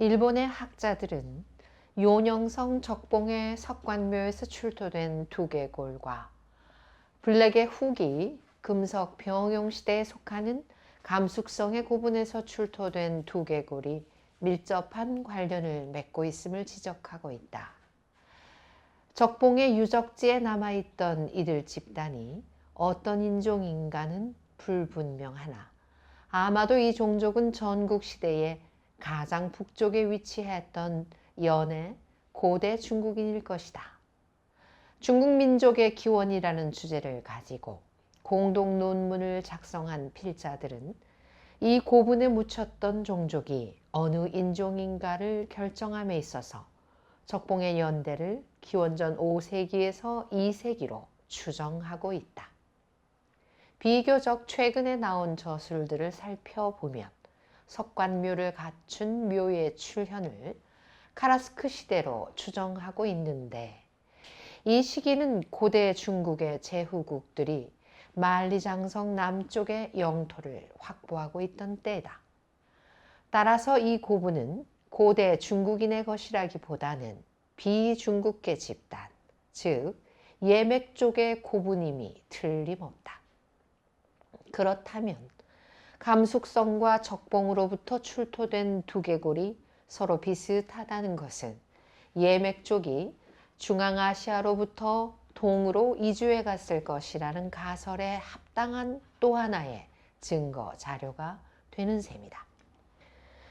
일본의 학자들은 요령성 적봉의 석관묘에서 출토된 두개골과 블랙의 후기 금석 병용 시대에 속하는 감숙성의 고분에서 출토된 두개골이 밀접한 관련을 맺고 있음을 지적하고 있다. 적봉의 유적지에 남아있던 이들 집단이 어떤 인종인가는 불분명하나 아마도 이 종족은 전국 시대에 가장 북쪽에 위치했던 연의 고대 중국인일 것이다. 중국 민족의 기원이라는 주제를 가지고 공동 논문을 작성한 필자들은 이 고분에 묻혔던 종족이 어느 인종인가를 결정함에 있어서 적봉의 연대를 기원전 5세기에서 2세기로 추정하고 있다. 비교적 최근에 나온 저술들을 살펴보면 석관묘를 갖춘 묘의 출현을 카라스크 시대로 추정하고 있는데 이 시기는 고대 중국의 제후국들이 만리장성 남쪽의 영토를 확보하고 있던 때다. 따라서 이 고분은 고대 중국인의 것이라기보다는 비중국계 집단, 즉 예맥 쪽의 고분임이 틀림없다. 그렇다면 감숙성과 적봉으로부터 출토된 두개골이 서로 비슷하다는 것은 예맥 쪽이 중앙아시아로부터 동으로 이주해 갔을 것이라는 가설에 합당한 또 하나의 증거 자료가 되는 셈이다.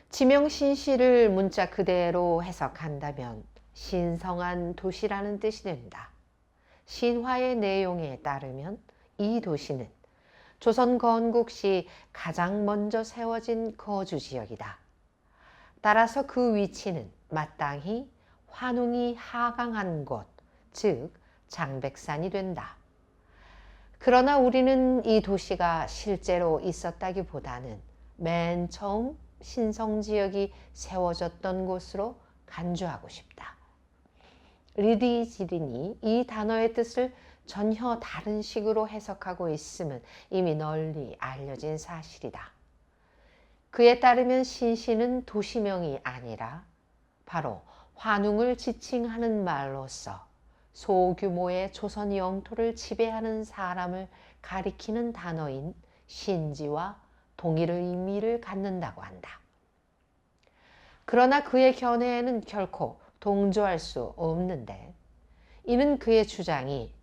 지명 신시를 문자 그대로 해석한다면 신성한 도시라는 뜻이 된다. 신화의 내용에 따르면 이 도시는 조선 건국 시 가장 먼저 세워진 거주 지역이다. 따라서 그 위치는 마땅히 환웅이 하강한 곳, 즉 장백산이 된다. 그러나 우리는 이 도시가 실제로 있었다기보다는 맨 처음 신성 지역이 세워졌던 곳으로 간주하고 싶다. 리디지린이 이 단어의 뜻을 전혀 다른 식으로 해석하고 있음은 이미 널리 알려진 사실이다. 그에 따르면 신시는 도시명이 아니라 바로 환웅을 지칭하는 말로서 소규모의 조선 영토를 지배하는 사람을 가리키는 단어인 신지와 동일 의미를 갖는다고 한다. 그러나 그의 견해에는 결코 동조할 수 없는데 이는 그의 주장이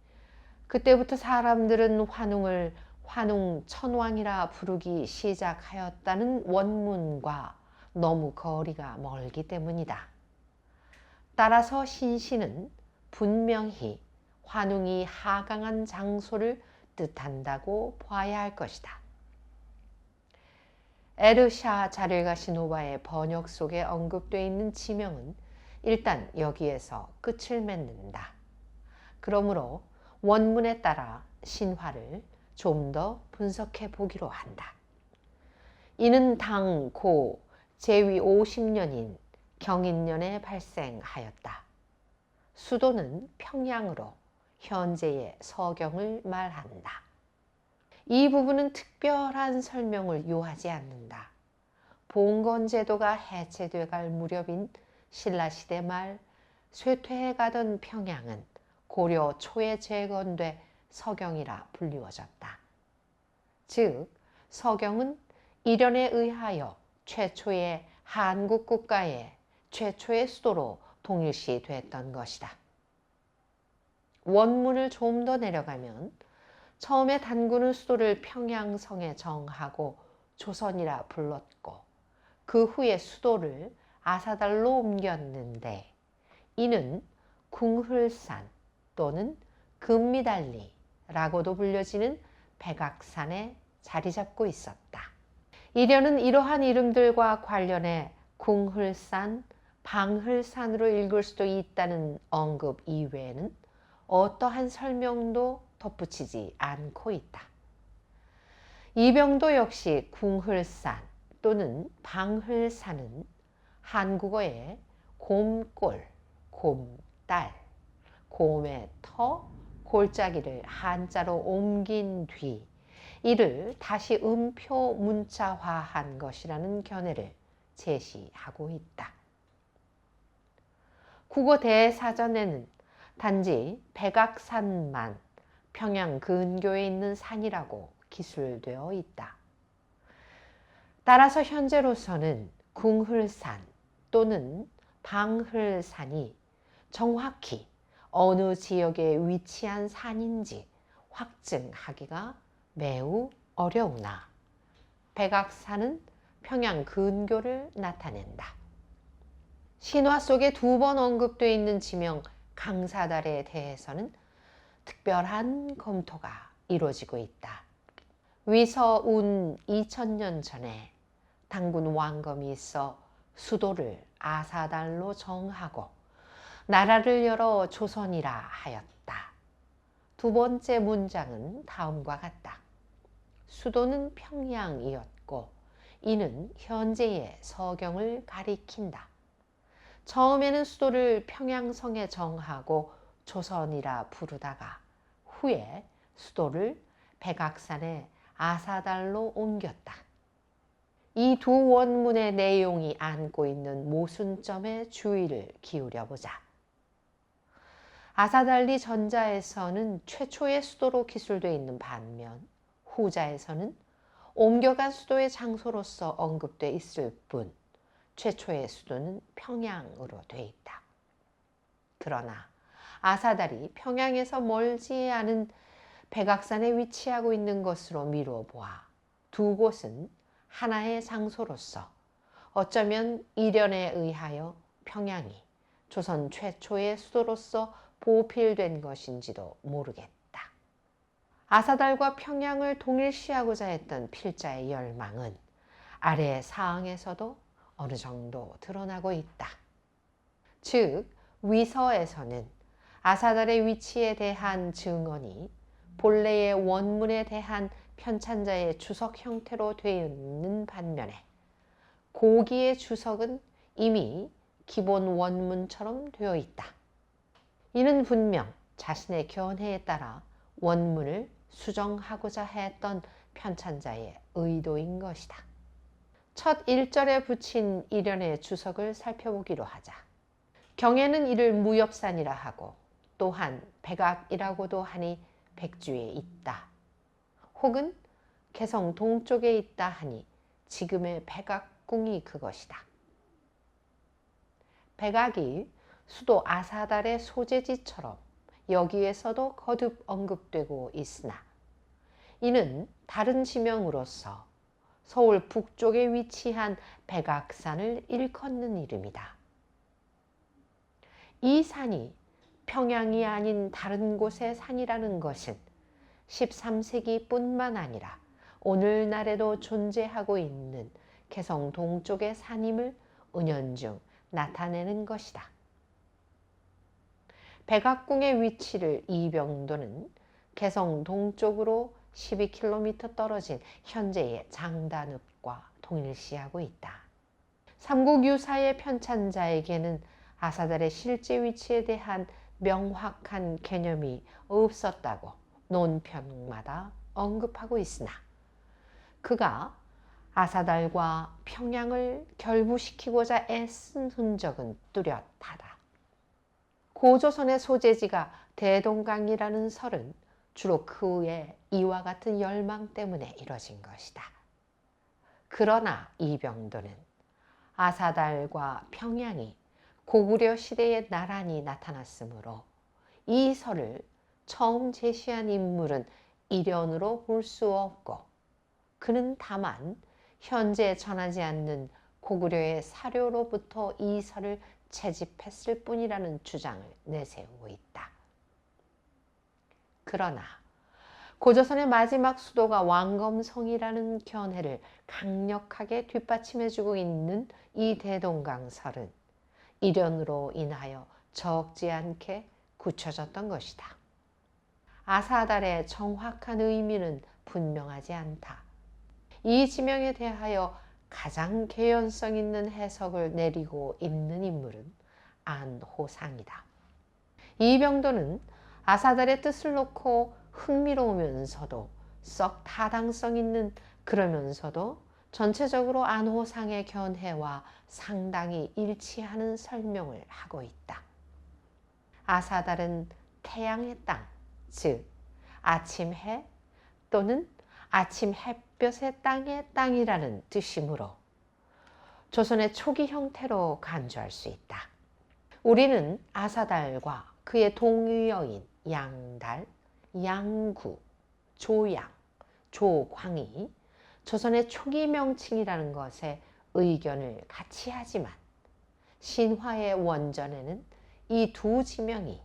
그때부터 사람들은 환웅을 환웅 천왕이라 부르기 시작하였다는 원문과 너무 거리가 멀기 때문이다. 따라서 신시는 분명히 환웅이 하강한 장소를 뜻한다고 봐야 할 것이다. 에르샤 자릴가시노바의 번역 속에 언급되어 있는 지명은 일단 여기에서 끝을 맺는다. 그러므로 원문에 따라 신화를 좀 더 분석해 보기로 한다. 이는 당 고 제위 50년인 경인년에 발생하였다. 수도는 평양으로 현재의 서경을 말한다. 이 부분은 특별한 설명을 요하지 않는다. 봉건 제도가 해체돼 갈 무렵인 신라시대 말 쇠퇴해 가던 평양은 고려 초에 재건돼 서경이라 불리워졌다. 즉 서경은 이련에 의하여 최초의 한국 국가의 최초의 수도로 동일시 됐던 것이다. 원문을 좀 더 내려가면 처음에 단군은 수도를 평양성에 정하고 조선이라 불렀고 그 후에 수도를 아사달로 옮겼는데 이는 궁흘산 또는 금미달리라고도 불려지는 백악산에 자리 잡고 있었다. 이련은 이러한 이름들과 관련해 궁흘산, 방흘산으로 읽을 수도 있다는 언급 이외에는 어떠한 설명도 덧붙이지 않고 있다. 이병도 역시 궁흘산 또는 방흘산은 한국어의 곰골, 곰딸, 곰의 터, 골짜기를 한자로 옮긴 뒤 이를 다시 음표 문자화한 것이라는 견해를 제시하고 있다. 국어 대사전에는 단지 백악산만 평양 근교에 있는 산이라고 기술되어 있다. 따라서 현재로서는 궁흘산 또는 방흘산이 정확히 어느 지역에 위치한 산인지 확증하기가 매우 어려우나 백악산은 평양 근교를 나타낸다. 신화 속에 두 번 언급되어 있는 지명 강사달에 대해서는 특별한 검토가 이루어지고 있다. 위서운 2000년 전에 당군 왕검이 있어 수도를 아사달로 정하고 나라를 열어 조선이라 하였다. 두 번째 문장은 다음과 같다. 수도는 평양이었고 이는 현재의 서경을 가리킨다. 처음에는 수도를 평양성에 정하고 조선이라 부르다가 후에 수도를 백악산에 아사달로 옮겼다. 이 두 원문의 내용이 안고 있는 모순점에 주의를 기울여 보자. 아사달리 전자에서는 최초의 수도로 기술되어 있는 반면 후자에서는 옮겨간 수도의 장소로서 언급돼 있을 뿐 최초의 수도는 평양으로 돼 있다. 그러나 아사달이 평양에서 멀지 않은 백악산에 위치하고 있는 것으로 미루어 보아 두 곳은 하나의 장소로서 어쩌면 이련에 의하여 평양이 조선 최초의 수도로서 보필된 것인지도 모르겠다. 아사달과 평양을 동일시하고자 했던 필자의 열망은 아래 사항에서도 어느 정도 드러나고 있다. 즉, 위서에서는 아사달의 위치에 대한 증언이 본래의 원문에 대한 편찬자의 주석 형태로 되어 있는 반면에 고기의 주석은 이미 기본 원문처럼 되어 있다. 이는 분명 자신의 견해에 따라 원문을 수정하고자 했던 편찬자의 의도인 것이다. 첫 1절에 붙인 일련의 주석을 살펴보기로 하자. 경에는 이를 무엽산이라 하고 또한 백악이라고도 하니 백주에 있다. 혹은 개성 동쪽에 있다 하니 지금의 백악궁이 그것이다. 백악이 수도 아사달의 소재지처럼 여기에서도 거듭 언급되고 있으나 이는 다른 지명으로서 서울 북쪽에 위치한 백악산을 일컫는 이름이다. 이 산이 평양이 아닌 다른 곳의 산이라는 것은 13세기 뿐만 아니라 오늘날에도 존재하고 있는 개성 동쪽의 산임을 은연중 나타내는 것이다. 백악궁의 위치를 이병도는 개성 동쪽으로 12km 떨어진 현재의 장단읍과 동일시하고 있다. 삼국 유사의 편찬자에게는 아사달의 실제 위치에 대한 명확한 개념이 없었다고 논평마다 언급하고 있으나 그가 아사달과 평양을 결부시키고자 애쓴 흔적은 뚜렷하다. 고조선의 소재지가 대동강이라는 설은 주로 그의 이와 같은 열망 때문에 이뤄진 것이다. 그러나 이병도는 아사달과 평양이 고구려 시대에 나란히 나타났으므로 이 설을 처음 제시한 인물은 일연으로 볼 수 없고 그는 다만 현재 전하지 않는 고구려의 사료로부터 이 설을 채집했을 뿐이라는 주장을 내세우고 있다. 그러나 고조선의 마지막 수도가 왕검성이라는 견해를 강력하게 뒷받침해주고 있는 이 대동강설은 일연으로 인하여 적지 않게 굳혀졌던 것이다. 아사달의 정확한 의미는 분명하지 않다. 이 지명에 대하여 가장 개연성 있는 해석을 내리고 있는 인물은 안호상이다. 이병도는 아사달의 뜻을 놓고 흥미로우면서도 썩 타당성 있는 그러면서도 전체적으로 안호상의 견해와 상당히 일치하는 설명을 하고 있다. 아사달은 태양의 땅, 즉 아침 해 또는 아침 햇볕의 땅의 땅이라는 뜻이므로 조선의 초기 형태로 간주할 수 있다. 우리는 아사달과 그의 동의어인 양달, 양구, 조양, 조광이 조선의 초기 명칭이라는 것에 의견을 같이 하지만 신화의 원전에는 이 두 지명이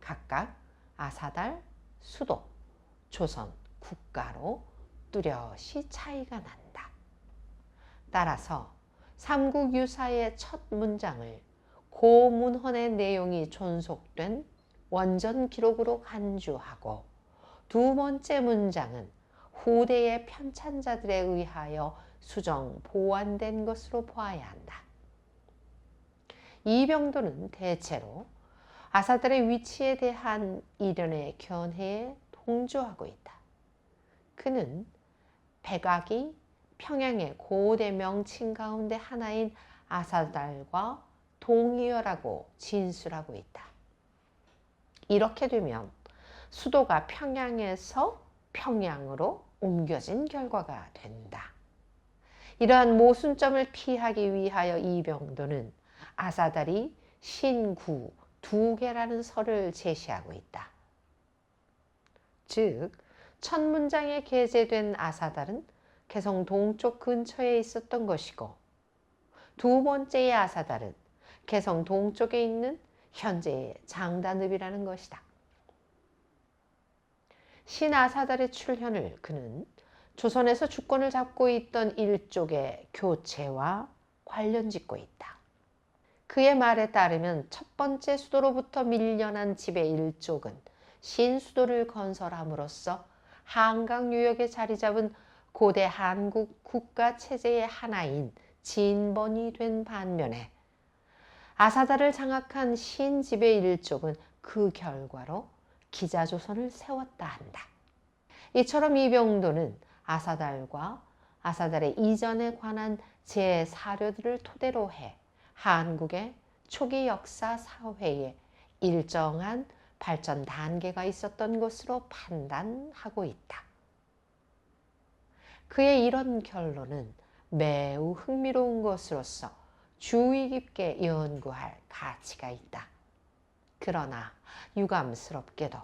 각각 아사달, 수도, 조선, 국가로 뚜렷이 차이가 난다. 따라서 삼국유사의 첫 문장을 고문헌의 내용이 존속된 원전 기록으로 간주하고 두 번째 문장은 후대의 편찬자들에 의하여 수정 보완된 것으로 보아야 한다. 이병도는 대체로 아사달의 위치에 대한 이련의 견해에 동조하고 있다. 그는 백악이 평양의 고대 명 칭 가운데 하나인 아사달과 동의어라고 진술하고 있다. 이렇게 되면 수도가 평양에서 평양으로 옮겨진 결과가 된다. 이러한 모순점을 피하기 위하여 이병도는 아사달이 신구 두 개라는 설을 제시하고 있다. 즉, 첫 문장에 게재된 아사달은 개성 동쪽 근처에 있었던 것이고, 두 번째의 아사달은 개성 동쪽에 있는 현재의 장단읍이라는 것이다. 신아사달의 출현을 그는 조선에서 주권을 잡고 있던 일족의 교체와 관련 짓고 있다. 그의 말에 따르면 첫 번째 수도로부터 밀려난 집의 일족은 신수도를 건설함으로써 한강 유역에 자리 잡은 고대 한국 국가 체제의 하나인 진번이 된 반면에 아사다를 장악한 신집의 일족은 그 결과로 기자조선을 세웠다 한다. 이처럼 이병도는 아사달과 아사달의 이전에 관한 제 사료들을 토대로 해 한국의 초기 역사 사회에 일정한 발전 단계가 있었던 것으로 판단하고 있다. 그의 이런 결론은 매우 흥미로운 것으로서 주의 깊게 연구할 가치가 있다. 그러나 유감스럽게도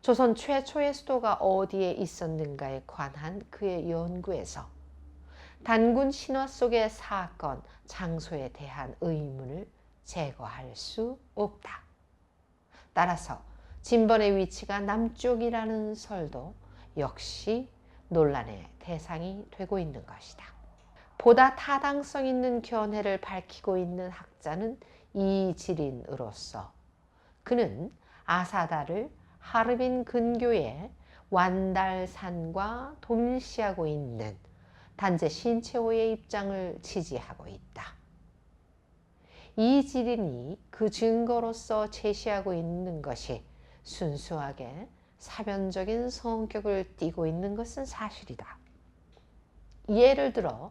조선 최초의 수도가 어디에 있었는가에 관한 그의 연구에서 단군 신화 속의 사건, 장소에 대한 의문을 제거할 수 없다. 따라서 진번의 위치가 남쪽이라는 설도 역시 논란의 대상이 되고 있는 것이다. 보다 타당성 있는 견해를 밝히고 있는 학자는 이지린으로서 그는 아사다를 하르빈 근교의 완달산과 동일시하고 있는 단제 신체호의 입장을 지지하고 있다. 이 지린이 그 증거로서 제시하고 있는 것이 순수하게 사변적인 성격을 띠고 있는 것은 사실이다. 예를 들어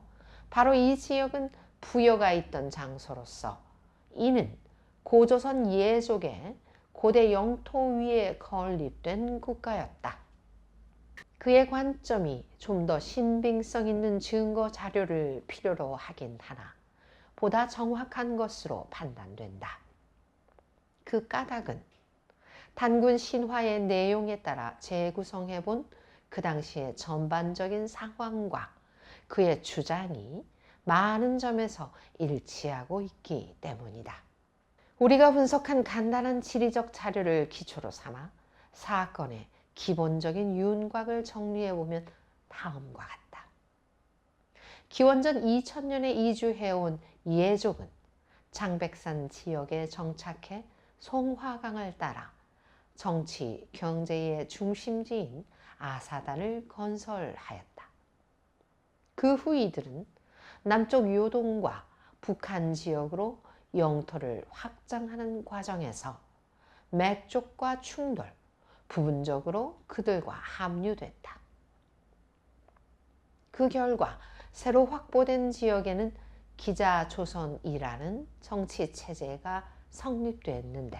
바로 이 지역은 부여가 있던 장소로서 이는 고조선 예족의 고대 영토 위에 건립된 국가였다. 그의 관점이 좀 더 신빙성 있는 증거 자료를 필요로 하긴 하나 보다 정확한 것으로 판단된다. 그 까닭은 단군 신화의 내용에 따라 재구성해 본 그 당시의 전반적인 상황과 그의 주장이 많은 점에서 일치하고 있기 때문이다. 우리가 분석한 간단한 지리적 자료를 기초로 삼아 사건의 기본적인 윤곽을 정리해 보면 다음과 같다. 기원전 2000년에 이주해온 예족은 장백산 지역에 정착해 송화강을 따라 정치, 경제의 중심지인 아사단을 건설하였다. 그 후 이들은 남쪽 요동과 북한 지역으로 영토를 확장하는 과정에서 맥족과 충돌, 부분적으로 그들과 합류됐다. 그 결과 새로 확보된 지역에는 기자조선이라는 정치 체제가 성립됐는데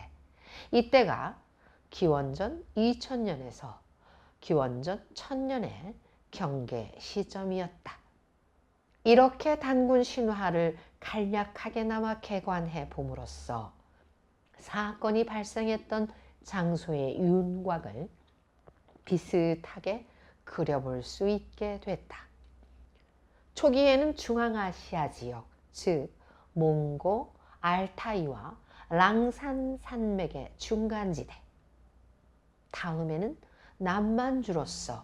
이때가 기원전 2000년에서 기원전 1000년의 경계 시점이었다. 이렇게 단군 신화를 간략하게나마 개관해 봄으로써 사건이 발생했던 장소의 윤곽을 비슷하게 그려볼 수 있게 됐다. 초기에는 중앙아시아 지역, 즉 몽고, 알타이와 랑산 산맥의 중간지대. 다음에는 남만주로서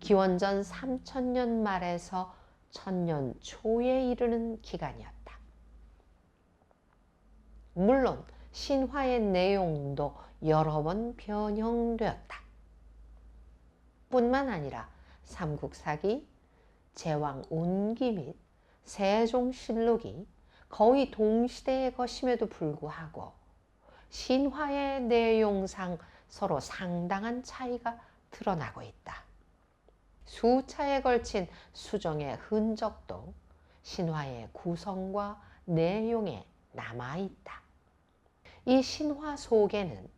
기원전 3000년 말에서 1000년 초에 이르는 기간이었다. 물론 신화의 내용도 여러 번 변형되었다. 뿐만 아니라 삼국사기, 제왕 운기 및 세종실록이 거의 동시대의 것임에도 불구하고 신화의 내용상 서로 상당한 차이가 드러나고 있다. 수차에 걸친 수정의 흔적도 신화의 구성과 내용에 남아있다. 이 신화 속에는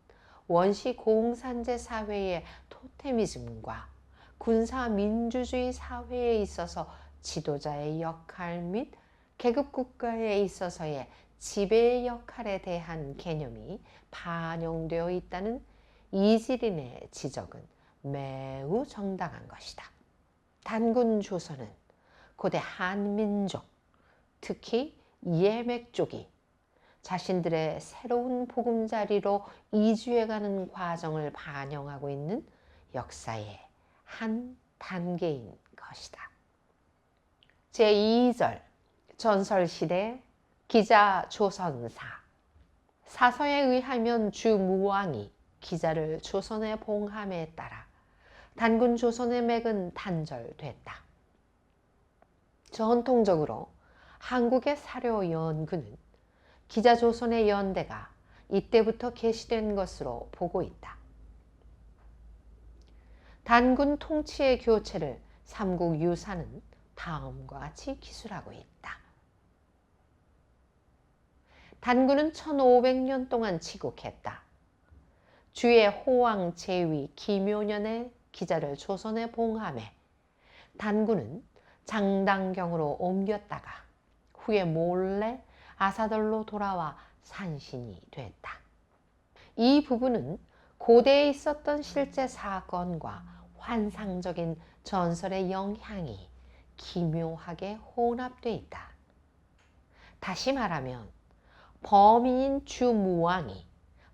원시 공산제 사회의 토테미즘과 군사 민주주의 사회에 있어서 지도자의 역할 및 계급 국가에 있어서의 지배 역할에 대한 개념이 반영되어 있다는 이지린의 지적은 매우 정당한 것이다. 단군 조선은 고대 한민족, 특히 예맥족이 자신들의 새로운 보금자리로 이주해가는 과정을 반영하고 있는 역사의 한 단계인 것이다. 제2절 전설시대 기자 조선사 사서에 의하면 주 무왕이 기자를 조선에 봉함에 따라 단군 조선의 맥은 단절됐다. 전통적으로 한국의 사료 연구는 기자 조선의 연대가 이때부터 개시된 것으로 보고 있다. 단군 통치의 교체를 삼국 유사는 다음과 같이 기술하고 있다. 단군은 1500년 동안 치국했다. 주의 호왕 제위 김효년의 기자를 조선에 봉함해 단군은 장당경으로 옮겼다가 후에 몰래 아사들로 돌아와 산신이 됐다. 이 부분은 고대에 있었던 실제 사건과 환상적인 전설의 영향이 기묘하게 혼합되어 있다. 다시 말하면 범인인 주무왕이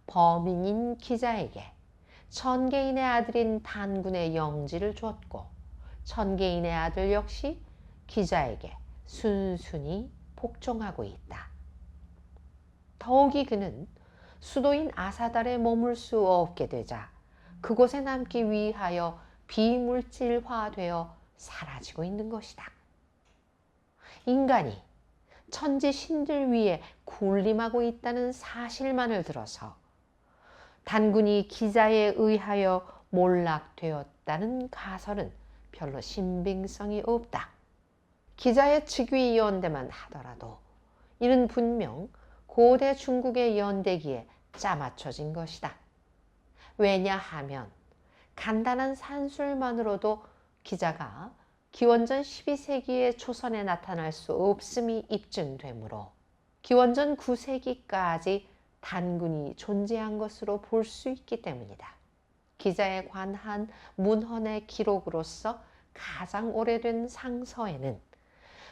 범인인 기자에게 천개인의 아들인 단군의 영지를 줬고 천개인의 아들 역시 기자에게 순순히 복종하고 있다. 더욱이 그는 수도인 아사달에 머물 수 없게 되자 그곳에 남기 위하여 비물질화되어 사라지고 있는 것이다. 인간이 천지 신들 위에 군림하고 있다는 사실만을 들어서 단군이 기자에 의하여 몰락되었다는 가설은 별로 신빙성이 없다. 기자의 즉위 연대만 하더라도 이는 분명 고대 중국의 연대기에 짜맞춰진 것이다. 왜냐하면 간단한 산술만으로도 기자가 기원전 12세기의 초선에 나타날 수 없음이 입증되므로 기원전 9세기까지 단군이 존재한 것으로 볼 수 있기 때문이다. 기자에 관한 문헌의 기록으로서 가장 오래된 상서에는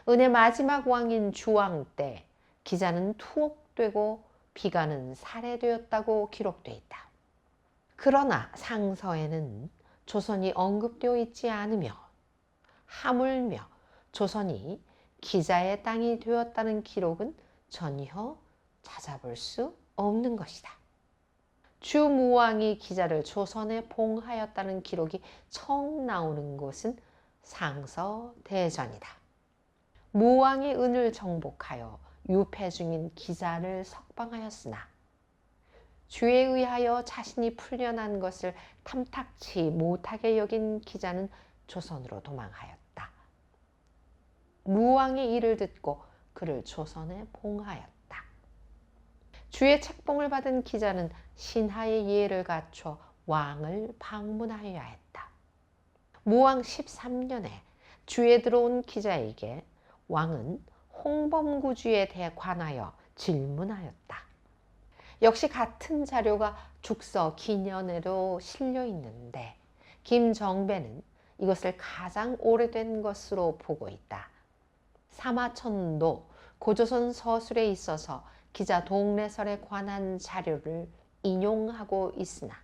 은혜 마지막 왕인 주왕 때 기자는 투옥 되고 비가는 살해되었다고 기록되어 있다. 그러나 상서에는 조선이 언급되어 있지 않으며 하물며 조선이 기자의 땅이 되었다는 기록은 전혀 찾아볼 수 없는 것이다. 주무왕이 기자를 조선에 봉하였다는 기록이 처음 나오는 곳은 상서 대전이다. 무왕의 은을 정복하여 유폐 중인 기자를 석방하였으나 주에 의하여 자신이 풀려난 것을 탐탁치 못하게 여긴 기자는 조선으로 도망하였다. 무왕의 일을 듣고 그를 조선에 봉하였다. 주의 책봉을 받은 기자는 신하의 예를 갖춰 왕을 방문하여야 했다. 무왕 13년에 주에 들어온 기자에게 왕은 홍범구주에 대해 관하여 질문하였다. 역시 같은 자료가 죽서 기년에도 실려 있는데 김정배는 이것을 가장 오래된 것으로 보고 있다. 사마천도 고조선 서술에 있어서 기자 동래설에 관한 자료를 인용하고 있으나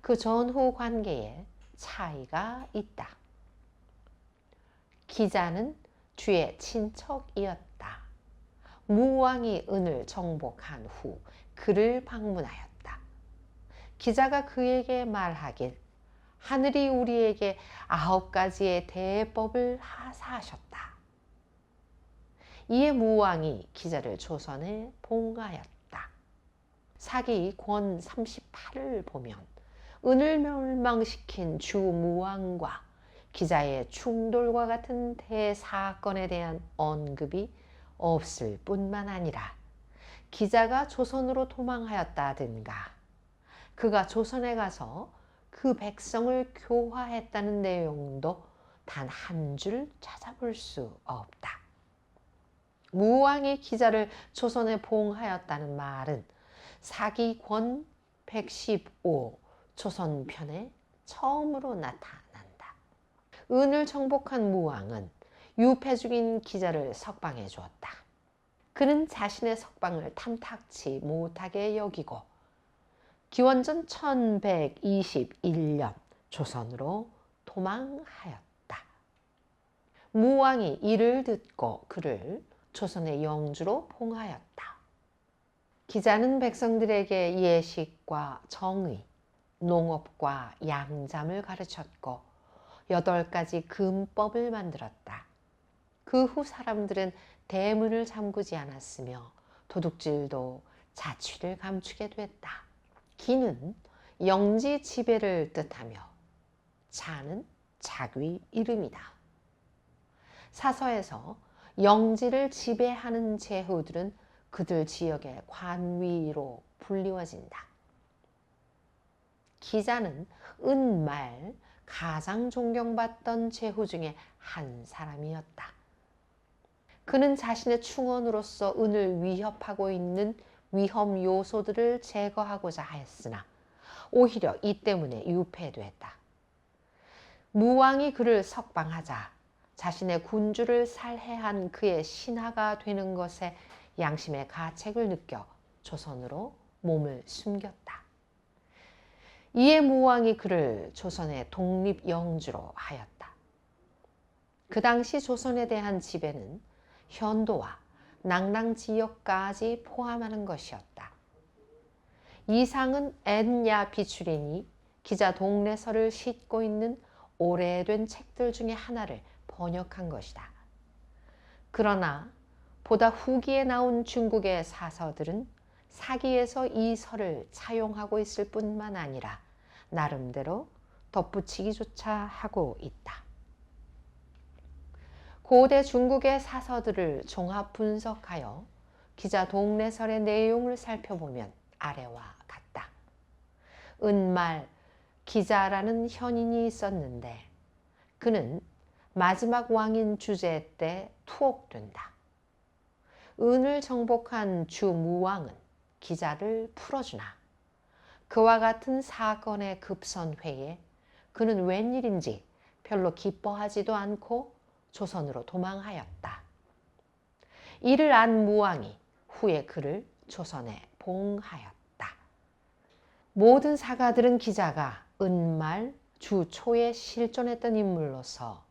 그 전후 관계에 차이가 있다. 기자는 주의 친척이었다. 무왕이 은을 정복한 후 그를 방문하였다. 기자가 그에게 말하길 하늘이 우리에게 아홉 가지의 대법을 하사하셨다. 이에 무왕이 기자를 조선에 봉하였다. 사기 권 38을 보면 은을 멸망시킨 주 무왕과 기자의 충돌과 같은 대사건에 대한 언급이 없을 뿐만 아니라 기자가 조선으로 도망하였다든가 그가 조선에 가서 그 백성을 교화했다는 내용도 단 한 줄 찾아볼 수 없다. 무왕이 기자를 조선에 봉하였다는 말은 사기권 115 조선편에 처음으로 나타난다. 은을 정복한 무왕은 유패 죽인 기자를 석방해 주었다. 그는 자신의 석방을 탐탁치 못하게 여기고 기원전 1121년 조선으로 도망하였다. 무왕이 이를 듣고 그를 조선의 영주로 봉하였다. 기자는 백성들에게 예식과 정의, 농업과 양잠을 가르쳤고 여덟 가지 금법을 만들었다. 그 후 사람들은 대문을 잠그지 않았으며 도둑질도 자취를 감추게 됐다. 기는 영지 지배를 뜻하며 자는 자귀 이름이다. 사서에서 영지를 지배하는 제후들은 그들 지역의 관위로 불리워진다. 기자는 은말 가장 존경받던 제후 중에 한 사람이었다. 그는 자신의 충원으로서 은을 위협하고 있는 위험 요소들을 제거하고자 하였으나 오히려 이 때문에 유폐됐다. 무왕이 그를 석방하자 자신의 군주를 살해한 그의 신하가 되는 것에 양심의 가책을 느껴 조선으로 몸을 숨겼다. 이에 무왕이 그를 조선의 독립 영주로 하였다. 그 당시 조선에 대한 지배는 현도와 낭랑 지역까지 포함하는 것이었다. 이상은 엔야 비추린이 기자 동래서를 싣고 있는 오래된 책들 중에 하나를 번역한 것이다. 그러나 보다 후기에 나온 중국의 사서들은 사기에서 이 설을 차용하고 있을 뿐만 아니라 나름대로 덧붙이기조차 하고 있다. 고대 중국의 사서들을 종합 분석하여 기자 동래설의 내용을 살펴보면 아래와 같다. 은말 기자라는 현인이 있었는데 그는 마지막 왕인 주제 때 투옥된다. 은을 정복한 주 무왕은 기자를 풀어주나 그와 같은 사건의 급선회에 그는 웬일인지 별로 기뻐하지도 않고 조선으로 도망하였다. 이를 안 무왕이 후에 그를 조선에 봉하였다. 모든 사가들은 기자가 은말 주 초에 실존했던 인물로서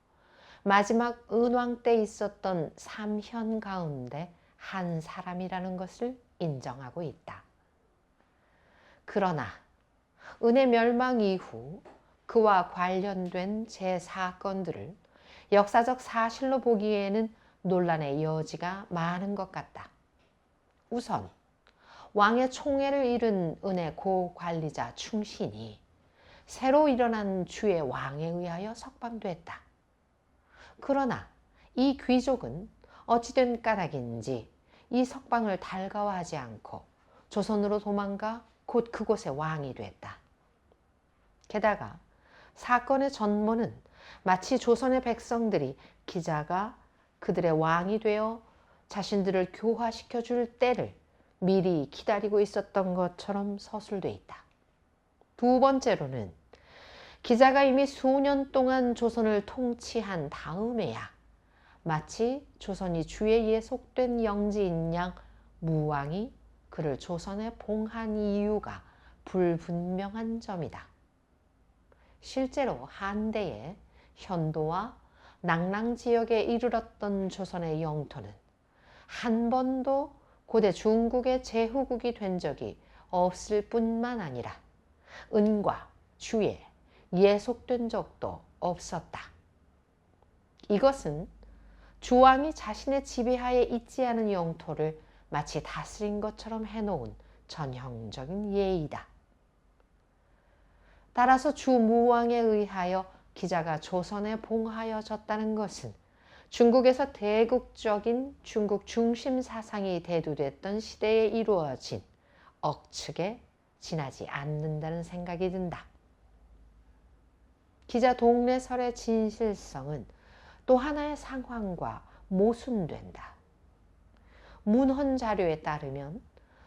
마지막 은왕 때 있었던 삼현 가운데 한 사람이라는 것을 인정하고 있다. 그러나 은의 멸망 이후 그와 관련된 제 사건들을 역사적 사실로 보기에는 논란의 여지가 많은 것 같다. 우선 왕의 총애를 잃은 은의 고관리자 충신이 새로 일어난 주의 왕에 의하여 석방됐다. 그러나 이 귀족은 어찌된 까닭인지 이 석방을 달가워하지 않고 조선으로 도망가 곧 그곳의 왕이 됐다. 게다가 사건의 전모는 마치 조선의 백성들이 기자가 그들의 왕이 되어 자신들을 교화시켜 줄 때를 미리 기다리고 있었던 것처럼 서술돼 있다. 두 번째로는 기자가 이미 수년 동안 조선을 통치한 다음에야 마치 조선이 주에 예속된 영지인 양 무왕이 그를 조선에 봉한 이유가 불분명한 점이다. 실제로 한대에 현도와 낭랑 지역에 이르렀던 조선의 영토는 한 번도 고대 중국의 제후국이 된 적이 없을 뿐만 아니라 은과 주에 예속된 적도 없었다. 이것은 주왕이 자신의 지배하에 있지 않은 영토를 마치 다스린 것처럼 해놓은 전형적인 예의다. 따라서 주무왕에 의하여 기자가 조선에 봉하여졌다는 것은 중국에서 대국적인 중국 중심 사상이 대두됐던 시대에 이루어진 억측에 지나지 않는다는 생각이 든다. 기자 동래설의 진실성은 또 하나의 상황과 모순된다. 문헌 자료에 따르면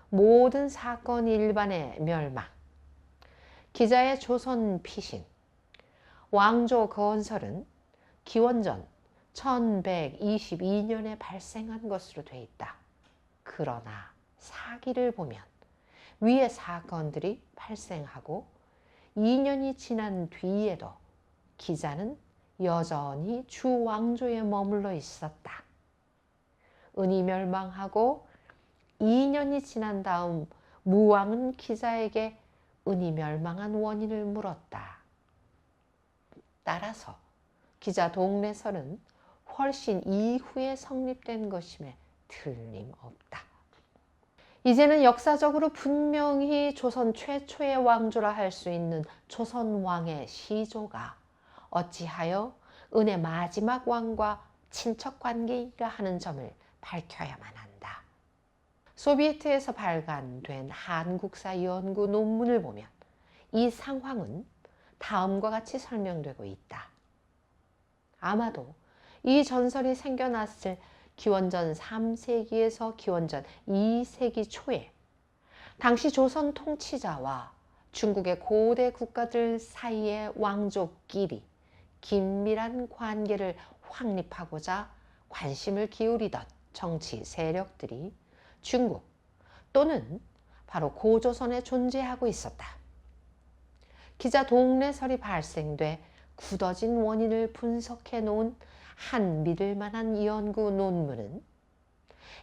모든 사건 일반의 멸망, 기자의 조선 피신, 왕조 건설은 기원전 1122년에 발생한 것으로 돼 있다. 그러나 사기를 보면 위의 사건들이 발생하고 2년이 지난 뒤에도 기자는 여전히 주 왕조에 머물러 있었다. 은이 멸망하고 2년이 지난 다음 무왕은 기자에게 은이 멸망한 원인을 물었다. 따라서 기자 동래설은 훨씬 이후에 성립된 것임에 틀림없다. 이제는 역사적으로 분명히 조선 최초의 왕조라 할 수 있는 조선 왕의 시조가 어찌하여 은의 마지막 왕과 친척 관계인가 하는 점을 밝혀야만 한다. 소비에트에서 발간된 한국사 연구 논문을 보면 이 상황은 다음과 같이 설명되고 있다. 아마도 이 전설이 생겨났을 기원전 3세기에서 기원전 2세기 초에 당시 조선 통치자와 중국의 고대 국가들 사이의 왕족끼리 긴밀한 관계를 확립하고자 관심을 기울이던 정치 세력들이 중국 또는 바로 고조선에 존재하고 있었다. 기자 동래설이 발생돼 굳어진 원인을 분석해 놓은 한 믿을 만한 연구 논문은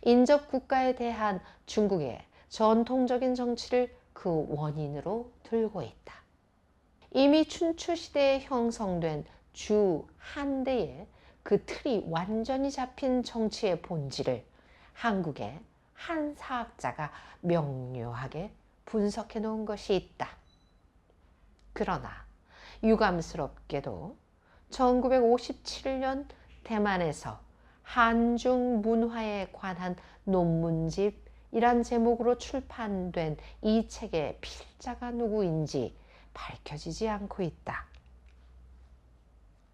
인접 국가에 대한 중국의 전통적인 정치를 그 원인으로 들고 있다. 이미 춘추 시대에 형성된 주 한대의 그 틀이 완전히 잡힌 정치의 본질을 한국의 한 사학자가 명료하게 분석해 놓은 것이 있다. 그러나 유감스럽게도 1957년 대만에서 한중 문화에 관한 논문집이란 제목으로 출판된 이 책의 필자가 누구인지 밝혀지지 않고 있다.